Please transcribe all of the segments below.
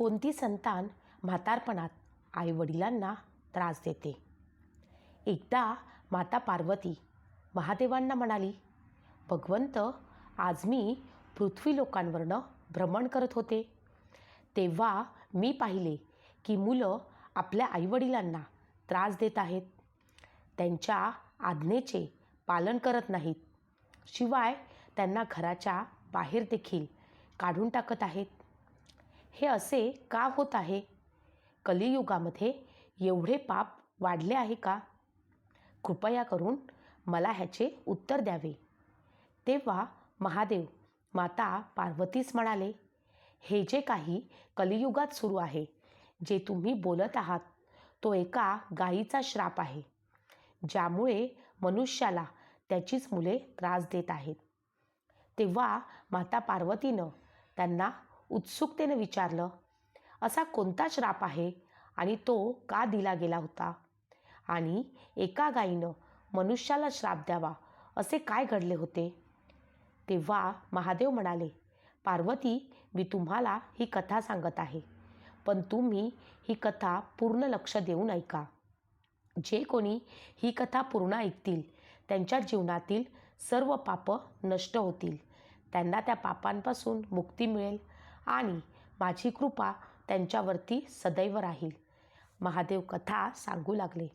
कोणती संतान म्हातारपणात आईवडिलांना त्रास देते? एकदा माता पार्वती महादेवांना म्हणाली भगवंत आज मी पृथ्वी लोकांवरनं भ्रमण करत होते. तेव्हा मी पाहिले की मुलं आपल्या आईवडिलांना त्रास देत आहेत. त्यांच्या आज्ञेचे पालन करत नाहीत. शिवाय त्यांना घराच्या बाहेर देखील काढून टाकत आहेत. हे असे का होत आहे? कलियुगामध्ये एवढे पाप वाढले आहे का? कृपया करून मला ह्याचे उत्तर द्यावे. तेव्हा महादेव माता पार्वतीस म्हणाले हे जे काही कलियुगात सुरू आहे जे तुम्ही बोलत आहात तो एका गायीचा श्राप आहे ज्यामुळे मनुष्याला त्याचीच मुले त्रास देत आहेत. तेव्हा माता पार्वतीनं त्यांना उत्सुकतेने विचारलं असा कोणता श्राप आहे? आणि तो का दिला गेला होता? आणि एका गायीनं मनुष्याला श्राप द्यावा असे काय घडले होते? तेव्हा महादेव म्हणाले पार्वती मी तुम्हाला ही कथा सांगत आहे पण तुम्ही ही कथा पूर्ण लक्ष देऊन ऐका जे कोणी ही कथा पूर्ण ऐकतील त्यांच्या जीवनातील सर्व पापं नष्ट होतील. त्यांना त्या पापांपासून मुक्ती मिळेल आणि माझी कृपा त्यांच्यावरती सदैव राहील. महादेव कथा सांगू लागले.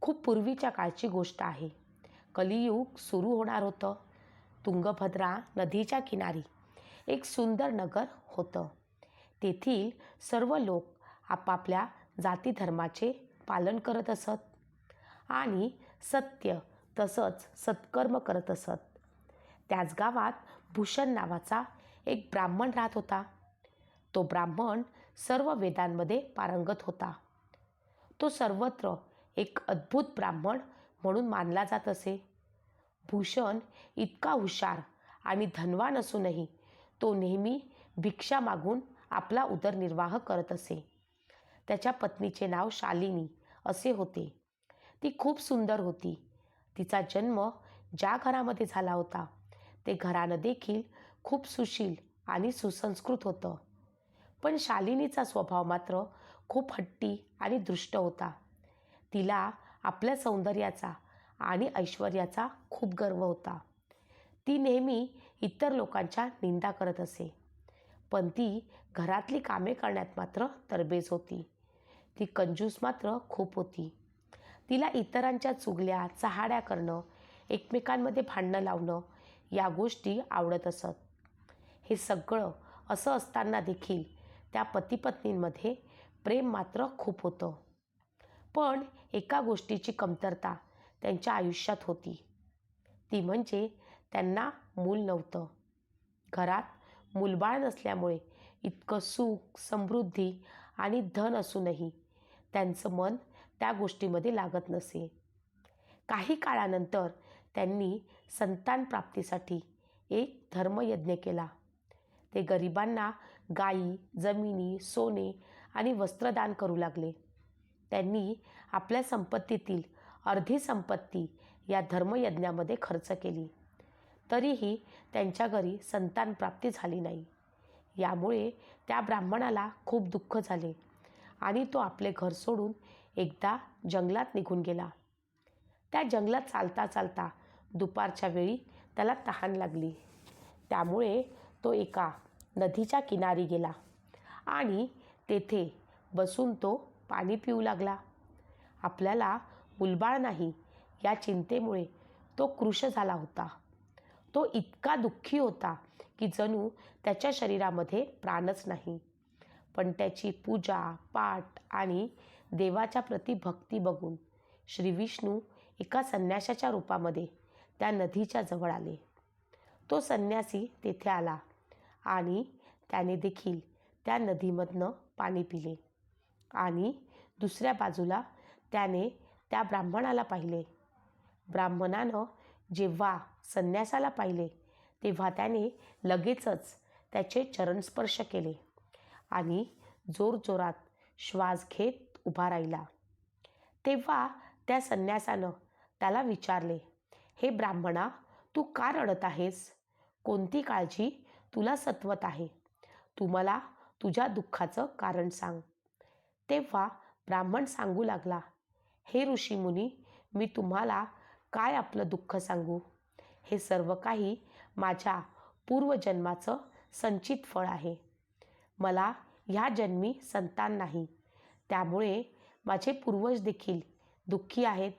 खूप पूर्वीच्या काळची गोष्ट आहे. कलियुग सुरू होणार होतं. तुंगभद्रा नदीच्या किनारी एक सुंदर नगर होतं. तेथील सर्व लोक आपापल्या जातीधर्माचे पालन करत असत आणि सत्य तसंच सत्कर्म करत असत. त्याच गावात भूषण नावाचा एक ब्राह्मण राहत होता. तो ब्राह्मण सर्व वेदांमध्ये पारंगत होता. तो सर्वत्र एक अद्भुत ब्राह्मण म्हणून मानला जात असे. भूषण इतका हुशार आणि धनवान असूनही तो नेहमी भिक्षा मागून आपला उदरनिर्वाह करत असे. त्याच्या पत्नीचे नाव शालिनी असे होते. ती खूप सुंदर होती. तिचा जन्म ज्या घरामध्ये झाला होता ते घरानं देखील खूप सुशील आणि सुसंस्कृत होतं. पण शालिनीचा स्वभाव मात्र खूप हट्टी आणि दृष्ट होता. तिला आपल्या सौंदर्याचा आणि ऐश्वर्याचा खूप गर्व होता. ती नेहमी इतर लोकांच्या निंदा करत असे. पण ती घरातली कामे करण्यात मात्र तरबेज होती. ती कंजूस मात्र खूप होती. तिला इतरांच्या चुगल्या चहाड्या करणं एकमेकांमध्ये भांडणं लावणं या गोष्टी आवडत असत. हे सगळं असं असताना देखील त्या पतीपत्नींमध्ये प्रेम मात्र खूप होतं. पण एका गोष्टीची कमतरता त्यांच्या आयुष्यात होती. ती म्हणजे त्यांना मूल नव्हतं. घरात मूलबाळ नसल्यामुळे इतकं सुख समृद्धी आणि धन असूनही त्यांचं मन त्या गोष्टीमध्ये लागत नसे. काही काळानंतर त्यांनी संतान प्राप्तीसाठी एक धर्मयज्ञ केला. ते गरिबांना गायी जमिनी सोने आणि वस्त्रदान करू लागले. त्यांनी आपल्या संपत्तीतील अर्धी संपत्ती या धर्मयज्ञामध्ये खर्च केली. तरीही त्यांच्या घरी संतान प्राप्ती झाली नाही. यामुळे त्या ब्राह्मणाला खूप दुःख झाले आणि तो आपले घर सोडून एकदा जंगलात निघून गेला. त्या जंगलात चालता चालता दुपारच्या वेळी त्याला तहान लागली. त्यामुळे तो एका नदीच्या किनारी गेला आणि तेथे बसून तो पाणी पिऊ लागला. आपल्याला मुलबाळ नाही या चिंतेमुळे तो कृश झाला होता. तो इतका दुःखी होता की जणू त्याच्या शरीरामध्ये प्राणच नाही. पण त्याची पूजा पाठ आणि देवाच्या प्रती भक्ती बघून श्री विष्णू एका संन्याशाच्या रूपामध्ये त्या नदीच्या जवळ आले. तो संन्यासी तेथे आला. आणि त्याने देखील त्या नदीमधनं पाणी पिले. आणि दुसऱ्या बाजूला त्याने त्या ब्राह्मणाला पाहिले. ब्राह्मणानं जेव्हा संन्यासाला पाहिले तेव्हा त्याने लगेचच त्याचे चरणस्पर्श केले आणि जोरजोरात श्वास घेत उभा राहिला. तेव्हा त्या संन्यासानं त्याला विचारले हे ब्राह्मणा तू का रडत आहेस? कोणती काळजी तुला सत्वत आहे. तू मला तुझ्या दुःखाचं कारण सांग. तेव्हा ब्राह्मण सांगू लागला हे ऋषीमुनी मी तुम्हाला काय आपलं दुःख सांगू? हे सर्व काही माझ्या पूर्वजन्माचं संचित फळ आहे. मला ह्या जन्मी संतान नाही. त्यामुळे माझे पूर्वज देखील दुःखी आहेत.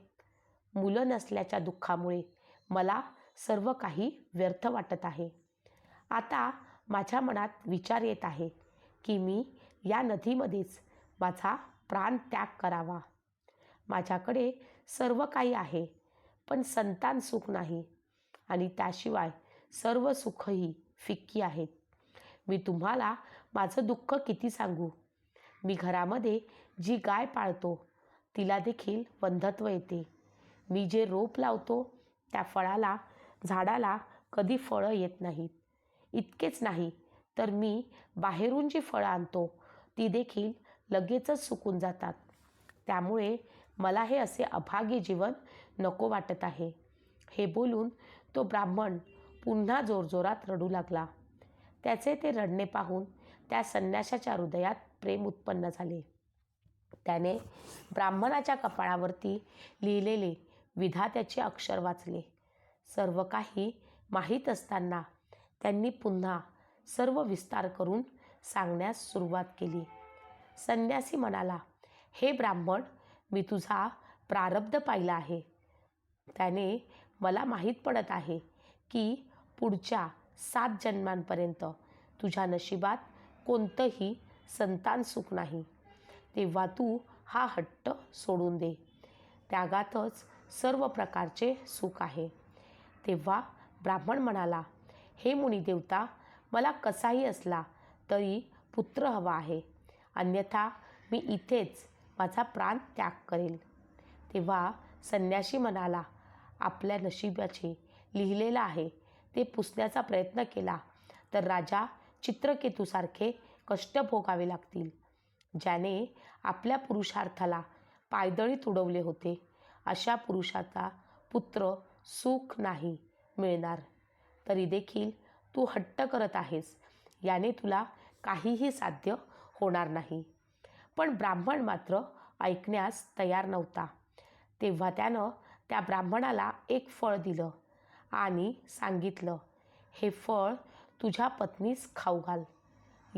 मुलं नसल्याच्या दुःखामुळे मला सर्व काही व्यर्थ वाटत आहे. आता माझ्या मनात विचार येत आहे की मी या नदीमध्येच माझा प्राण त्याग करावा. माझ्याकडे सर्व काही आहे पण संतान सुख नाही आणि त्याशिवाय सर्व सुखही फिक्की आहेत. मी तुम्हाला माझं दुःख किती सांगू? मी घरामध्ये जी गाय पाळतो तिला देखील वंधत्व येते. मी जे रोप लावतो त्या फळाला झाडाला कधी फळं येत नाहीत. इतकेच नाही तर मी बाहेरून जी फळं आणतो ती देखील लगेचच सुकून जातात. त्यामुळे मला हे असे अभागी जीवन नको वाटत आहे. हे बोलून तो ब्राह्मण पुन्हा जोरजोरात रडू लागला. त्याचे ते रडणे पाहून त्या संन्याशाच्या हृदयात प्रेम उत्पन्न झाले. त्याने ब्राह्मणाच्या कपाळावरती लिहिलेले विधात्याचे अक्षर वाचले. सर्व काही माहीत असताना त्यांनी पुन्हा सर्व विस्तार करून सांगण्यास सुरुवात केली. संन्यासी म्हणाला हे ब्राह्मण मी तुझा प्रारब्ध पाहिला आहे. त्याने मला माहीत पडत आहे की पुढच्या सात जन्मांपर्यंत तुझ्या नशिबात कोणतंही संतान सुख नाही. तेव्हा तू हा हट्ट सोडून दे. त्यागातच सर्व प्रकारचे सुख आहे. तेव्हा ब्राह्मण म्हणाला हे मुनिदेवता मला कसाही असला तरी पुत्र हवा आहे. अन्यथा मी इथेच माझा प्राण त्याग करेल तेव्हा संन्याशी म्हणाला आपल्या नशिबाचे लिहिलेलं आहे. ते पुसण्याचा प्रयत्न केला तर राजा चित्रकेतूसारखे कष्ट भोगावे लागतील. ज्याने आपल्या पुरुषार्थाला पायदळी तुडवले होते अशा पुरुषाचा पुत्र सुख नाही मिळणार. तरी देखील तू हट्ट करत आहेस. याने तुला काहीही साध्य होणार नाही. पण ब्राह्मण मात्र ऐकण्यास तयार नव्हता. तेव्हा त्यानं त्या ब्राह्मणाला एक फळ दिलं आणि सांगितलं हे फळ तुझ्या पत्नीस खाऊ घाल.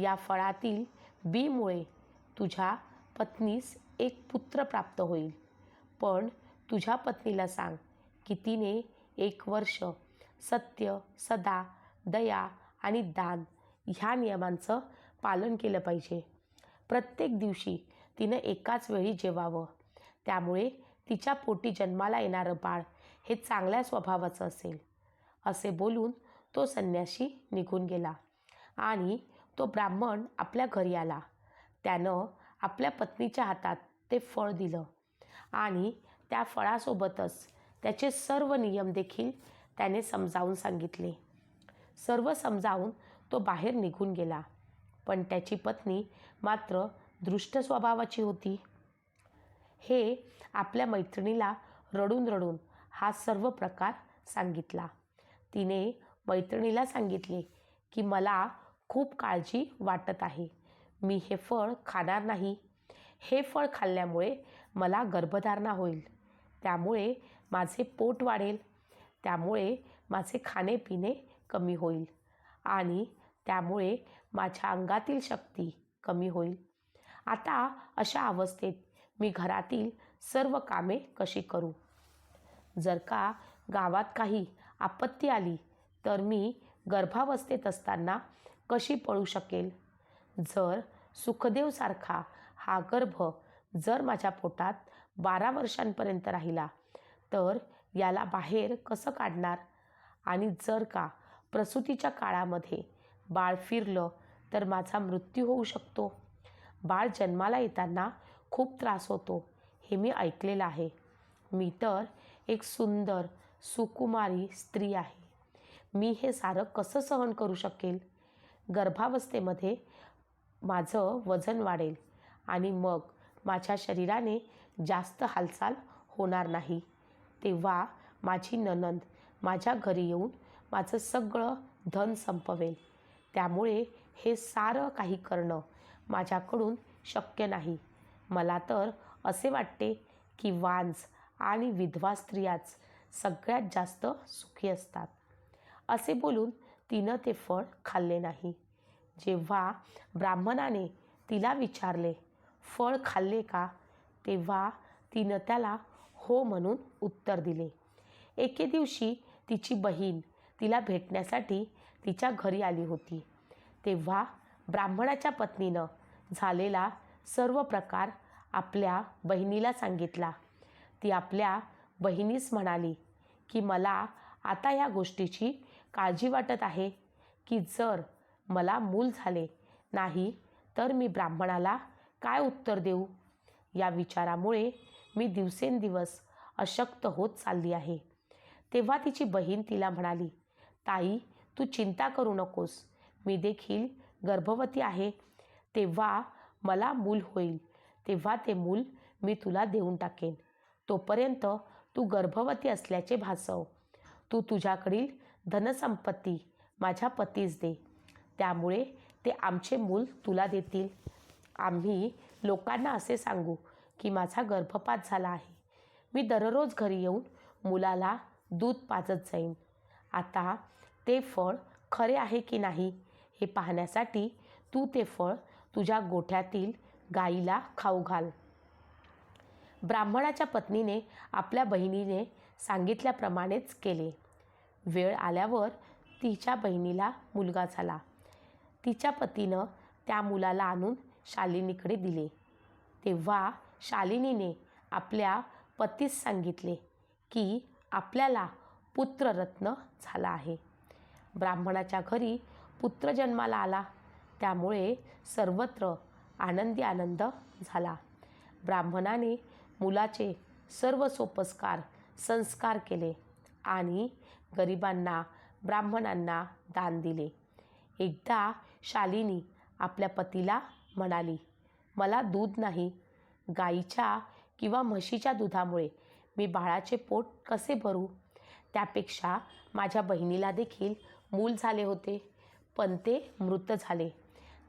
या फळातील बीमुळे तुझ्या पत्नीस एक पुत्र प्राप्त होईल. पण तुझ्या पत्नीला सांग की तिने एक वर्ष सत्य सदा दया आणि दान ह्या नियमांचं पालन केलं पाहिजे. प्रत्येक दिवशी तिनं एकाच वेळी जेवावं. त्यामुळे तिच्या पोटी जन्माला येणारं बाळ हे चांगल्या स्वभावाचं असेल. असे बोलून तो संन्याशी निघून गेला आणि तो ब्राह्मण आपल्या घरी आला. त्यानं आपल्या पत्नीच्या हातात ते फळ दिलं आणि त्या फळासोबतच त्याचे सर्व नियम देखील त्याने समजावून सांगितले. सर्व समजावून तो बाहेर निघून गेला. पण त्याची पत्नी मात्र दृष्ट स्वभावाची होती. हे आपल्या मैत्रिणीला रडून रडून हा सर्व प्रकार सांगितला. तिने मैत्रिणीला सांगितले की मला खूप काळजी वाटत आहे. मी हे फळ खाणार नाही. हे फळ खाल्ल्यामुळे मला गर्भधारणा होईल. त्यामुळे माझे पोट वाढेल. त्यामुळे माझे खाणेपिणे कमी होईल आणि त्यामुळे माझ्या अंगातील शक्ती कमी होईल. आता अशा अवस्थेत मी घरातील सर्व कामे कशी करू? जर का गावात काही आपत्ती आली तर मी गर्भावस्थेत असताना कशी पळू शकेल? जर सुखदेवसारखा हा गर्भ जर माझ्या पोटात बारा वर्षांपर्यंत राहिला तर याला बाहेर कसं काढणार? आणि जर का प्रसूतीच्या काळामध्ये बाळ फिरलं तर माझा मृत्यू होऊ शकतो. बाळ जन्माला येताना खूप त्रास होतो हे मी ऐकलेलं आहे. मी तर एक सुंदर सुकुमारी स्त्री आहे. मी हे सारं कसं सहन करू शकेल? गर्भावस्थेमध्ये माझं वजन वाढेल आणि मग माझ्या शरीराने जास्त हालचाल होणार नाही. तेव्हा माझी ननंद माझ्या घरी येऊन माझं सगळं धन संपवेल. त्यामुळे हे सारं काही करणं माझ्याकडून शक्य नाही. मला तर असे वाटते की वांज आणि विधवा स्त्रियाच सगळ्यात जास्त सुखी असतात. असे बोलून तिनं ते फळ खाल्ले नाही. जेव्हा ब्राह्मणाने तिला विचारले फळ खाल्ले का? तेव्हा तिनं त्याला हो म्हणून उत्तर दिले. एके दिवशी तिची बहीण तिला भेटण्यासाठी तिच्या घरी आली होती. तेव्हा ब्राह्मणाच्या पत्नीनं झालेला सर्व प्रकार आपल्या बहिणीला सांगितला. ती आपल्या बहिणीस म्हणाली की मला आता या गोष्टीची काळजी वाटत आहे की जर मला मूल झाले नाही तर मी ब्राह्मणाला काय उत्तर देऊ? या विचारामुळे मी दिवसेंदिवस अशक्त होत चालली आहे. तेव्हा तिची बहीण तिला म्हणाली ताई तू चिंता करू नकोस. मी देखील गर्भवती आहे. तेव्हा मला मूल होईल. तेव्हा ते मूल मी तुला देऊन टाकेन. तोपर्यंत तू गर्भवती असल्याचे भासव. तू तुझ्याकडील धनसंपत्ती माझ्या पतीस दे. त्यामुळे ते आमचे मूल तुला देतील. आम्ही लोकांना असे सांगू की माझा गर्भपात झाला आहे. मी दररोज घरी येऊन मुलाला दूध पाजत जाईन. आता ते फळ खरे आहे की नाही हे पाहण्यासाठी तू ते फळ तुझ्या गोठ्यातील गाईला खाऊ घाल. ब्राह्मणाच्या पत्नीने आपल्या बहिणीने सांगितल्याप्रमाणेच केले. वेळ आल्यावर तिच्या बहिणीला मुलगा झाला. तिच्या पतीनं त्या मुलाला आणून शालिनीकडे दिले. तेव्हा शालिनीने आपल्या पतीस सांगितले की आपल्याला पुत्ररत्न झाला आहे. ब्राह्मणाच्या घरी पुत्र जन्माला आला. त्यामुळे सर्वत्र आनंदी आनंद झाला. ब्राह्मणाने मुलाचे सर्व सोपस्कार संस्कार केले आणि गरिबांना ब्राह्मणांना दान दिले. एकदा शालिनी आपल्या पतीला म्हणाली मला दूध नाही गाईच्या किंवा म्हशीच्या दुधामुळे मी बाळाचे पोट कसे भरू? त्यापेक्षा माझ्या बहिणीला देखील मूल झाले होते पण ते मृत झाले.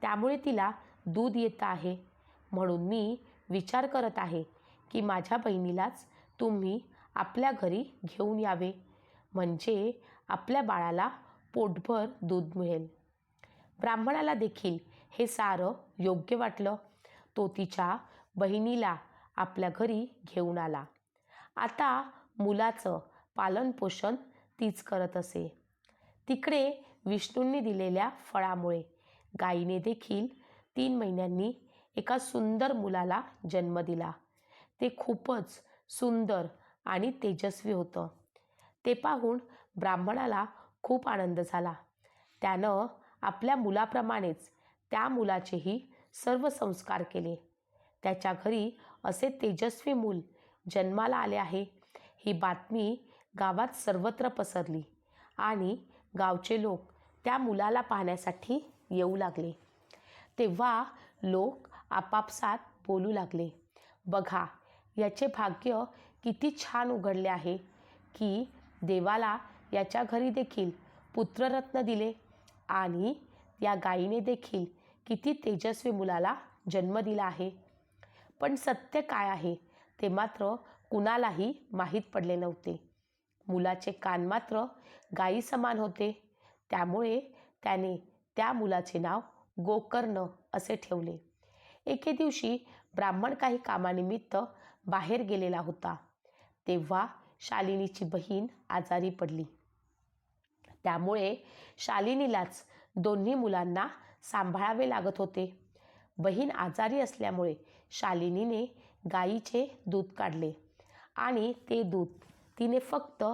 त्यामुळे तिला दूध येतं आहे. म्हणून मी विचार करत आहे की माझ्या बहिणीलाच तुम्ही आपल्या घरी घेऊन यावे. म्हणजे आपल्या बाळाला पोटभर दूध मिळेल. ब्राह्मणाला देखील हे सारं योग्य वाटलं. तो तिच्या बहिणीला आपल्या घरी घेऊन आला. आता मुलाचं पालनपोषण तीच करत असे. तिकडे विष्णूंनी दिलेल्या फळामुळे गायीने देखील तीन महिन्यांनी एका सुंदर मुलाला जन्म दिला. ते खूपच सुंदर आणि तेजस्वी होतं. ते पाहून ब्राह्मणाला खूप आनंद झाला. त्यानं आपल्या मुलाप्रमाणेच त्या मुलाचेही सर्व संस्कार केले. त्याच्या घरी असे तेजस्वी मूल जन्माला आले आहे. ही बातमी गावात सर्वत्र पसरली आणि गावचे लोक त्या मुलाला पाहण्यासाठी येऊ लागले. तेव्हा लोक आपापसात बोलू लागले बघा याचे भाग्य किती छान उघडले आहे की देवाला याच्या घरी देखील पुत्ररत्न दिले आणि या गायीने देखील किती तेजस्वी मुलाला जन्म दिला आहे. पण सत्य काय आहे ते मात्र कुणालाही माहीत पडले नव्हते. मुलाचे कान मात्र गायी समान होते. त्यामुळे त्याने त्या मुलाचे नाव गोकर्ण असे ठेवले. एके दिवशी ब्राह्मण काही कामानिमित्त बाहेर गेलेला होता. तेव्हा शालिनीची बहीण आजारी पडली. त्यामुळे शालिनीलाच दोन्ही मुलांना सांभाळावे लागत होते. बहीण आजारी असल्यामुळे शालिनीने गाईचे दूध काढले आणि ते दूध तिने फक्त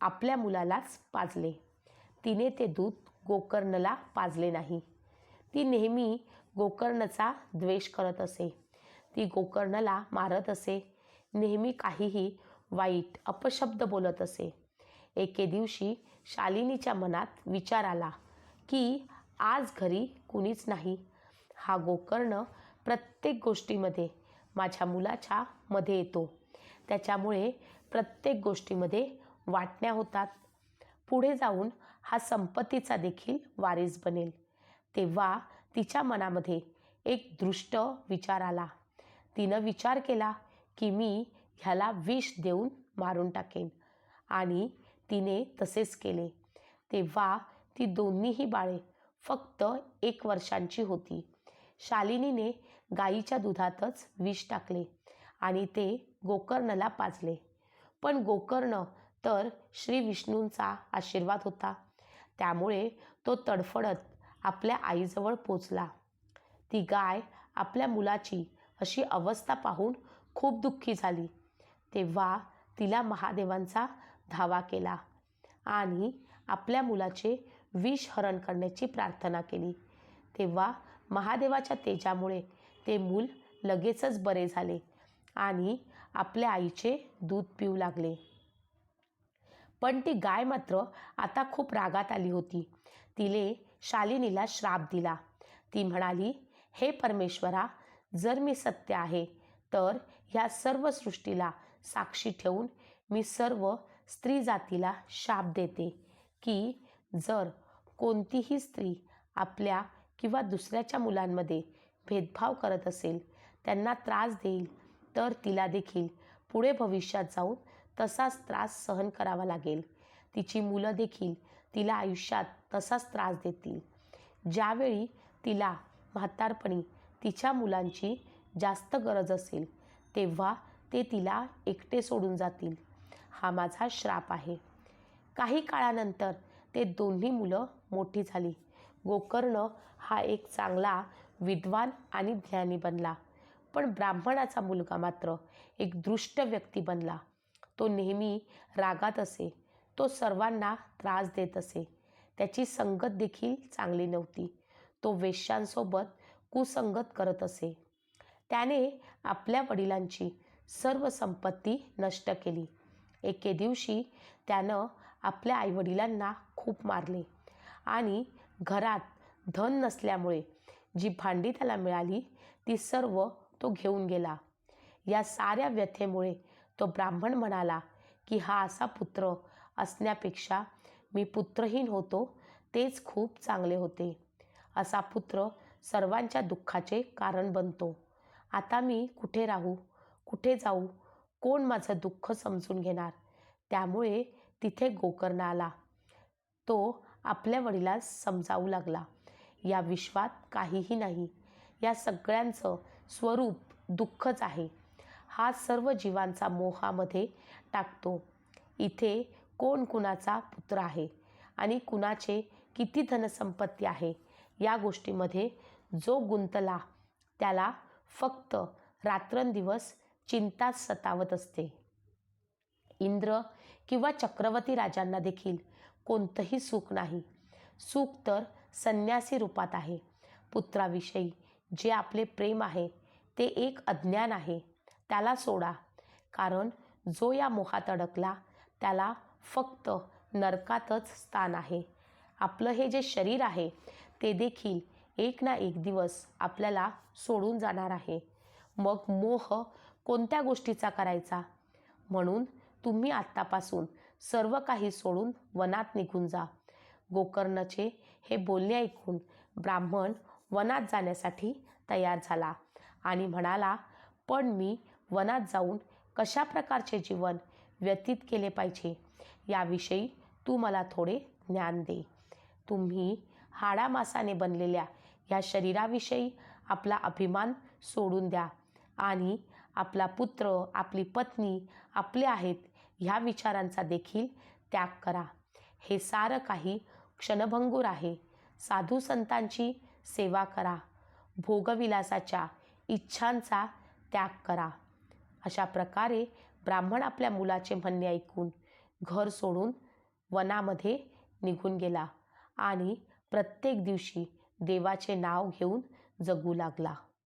आपल्या मुलालाच पाजले. तिने ते दूध गोकर्णला पाजले नाही. ती नेहमी गोकर्णचा द्वेष करत असे. ती गोकर्णला मारत असे. नेहमी काहीही वाईट अपशब्द बोलत असे. एके दिवशी शालिनीच्या मनात विचार आला की आज घरी कुणीच नाही. हा गोकर्ण प्रत्येक गोष्टीमध्ये माझ्या मुलाच्या मध्ये येतो. त्याच्यामुळे प्रत्येक गोष्टीमध्ये वाटण्या होतात. पुढे जाऊन हा संपत्तीचा देखील वारीस बनेल. तेव्हा तिच्या मनामध्ये एक दृष्ट विचार आला. तिनं विचार केला की मी ह्याला विष देऊन मारून टाकेन. आणि तिने तसेच केले. तेव्हा ती दोन्हीही बाळे फक्त एक वर्षांची होती. शालिनीने गाईच्या दुधातच विष टाकले आणि ते गोकर्णला पाजले. पण गोकर्ण तर श्री विष्णूंचा आशीर्वाद होता. त्यामुळे तो तडफडत आपल्या आईजवळ पोचला. ती गाय आपल्या मुलाची अशी अवस्था पाहून खूप दुःखी झाली. तेव्हा तिला महादेवांचा धावा केला आणि आपल्या मुलाचे विष हरण करण्याची प्रार्थना केली. तेव्हा महादेवाच्या तेजामुळे ते मूल लगेचच बरे झाले आणि आपल्या आईचे दूध पिऊ लागले. पण ती गाय मात्र आता खूप रागात आली होती. तिने शालिनीला श्राप दिला. ती म्हणाली हे परमेश्वरा जर मी सत्य आहे तर ह्या सर्व सृष्टीला साक्षी ठेवून मी सर्व स्त्री जातीला शाप देते की जर कोणतीही स्त्री आपल्या किंवा दुसऱ्याच्या मुलांमध्ये भेदभाव करत असेल त्यांना त्रास देईल तर तिला देखील पुढे भविष्यात जाऊन तसाच त्रास सहन करावा लागेल. तिची मुलं देखील तिला आयुष्यात तसाच त्रास देतील. ज्यावेळी तिला म्हातारपणी तिच्या मुलांची जास्त गरज असेल तेव्हा ते तिला एकटे सोडून जातील. हा माझा श्राप आहे. काही काळानंतर ते दोन्ही मुलं मोठी झाली. गोकर्ण हा एक चांगला विद्वान आणि ज्ञानी बनला. पण ब्राह्मणाचा मुलगा मात्र एक दृष्ट व्यक्ती बनला. तो नेहमी रागात असे. तो सर्वांना त्रास देत असे. त्याची संगत देखील चांगली नव्हती. तो वेश्यांसोबत कुसंगत करत असे. त्याने आपल्या वडिलांची सर्व संपत्ती नष्ट केली. एके दिवशी त्यानं आपल्या आईवडिलांना खूप मारले आणि घरात धन नसल्यामुळे जी भांडी त्याला मिळाली ती सर्व तो घेऊन गेला. या साऱ्या व्यथेमुळे तो ब्राह्मण म्हणाला की हा असा पुत्र असण्यापेक्षा मी पुत्रहीन होतो तेच खूप चांगले होते. असा पुत्र सर्वांच्या दुःखाचे कारण बनतो. आता मी कुठे राहू कुठे जाऊ कोण माझं दुःख समजून घेणार? त्यामुळे तिथे गोकर्ण आला. तो आपल्या वडिलास समजावू लागला. या विश्वात काहीही नाही. या सगळ्यांचं स्वरूप दुःखच आहे. हा सर्व जीवांचा मोहामध्ये टाकतो. इथे कोण कुणाचा पुत्र आहे आणि कुणाचे किती धनसंपत्ती आहे या गोष्टीमध्ये जो गुंतला त्याला फक्त रात्रंदिवस चिंताच सतावत असते. इंद्र किंवा चक्रवर्ती राजांना देखील कोणतंही सुख नाही. सुख तर संन्यासी रूपात आहे. पुत्राविषयी जे आपले प्रेम आहे ते एक अज्ञान आहे. त्याला सोडा. कारण जो या मोहात अडकला त्याला फक्त नरकातच स्थान आहे. आपलं हे जे शरीर आहे ते देखील एक ना एक दिवस आपल्याला सोडून जाणार आहे. मग मोह कोणत्या गोष्टीचा करायचा? म्हणून तुम्ही आत्तापासून सर्व काही सोडून वनात निघून जा. गोकर्णचे हे बोलणे ऐकून ब्राह्मण वनात जाण्यासाठी तयार झाला आणि म्हणाला पण मी वनात जाऊन कशा प्रकारचे जीवन व्यतीत केले पाहिजे? याविषयी तू मला थोडे ज्ञान दे. तुम्ही हाडामासाने बनलेल्या या शरीराविषयी आपला अभिमान सोडून द्या आणि आपला पुत्र आपली पत्नी आपले आहेत ह्या विचारांचा देखील त्याग करा. हे सारं काही क्षणभंगूर आहे. साधू संतांची सेवा करा. भोगविलासाच्या इच्छांचा त्याग करा. अशा प्रकारे ब्राह्मण आपल्या मुलाचे म्हणणे ऐकून घर सोडून वनामध्ये निघून गेला आणि प्रत्येक दिवशी देवाचे नाव घेऊन जगू लागला.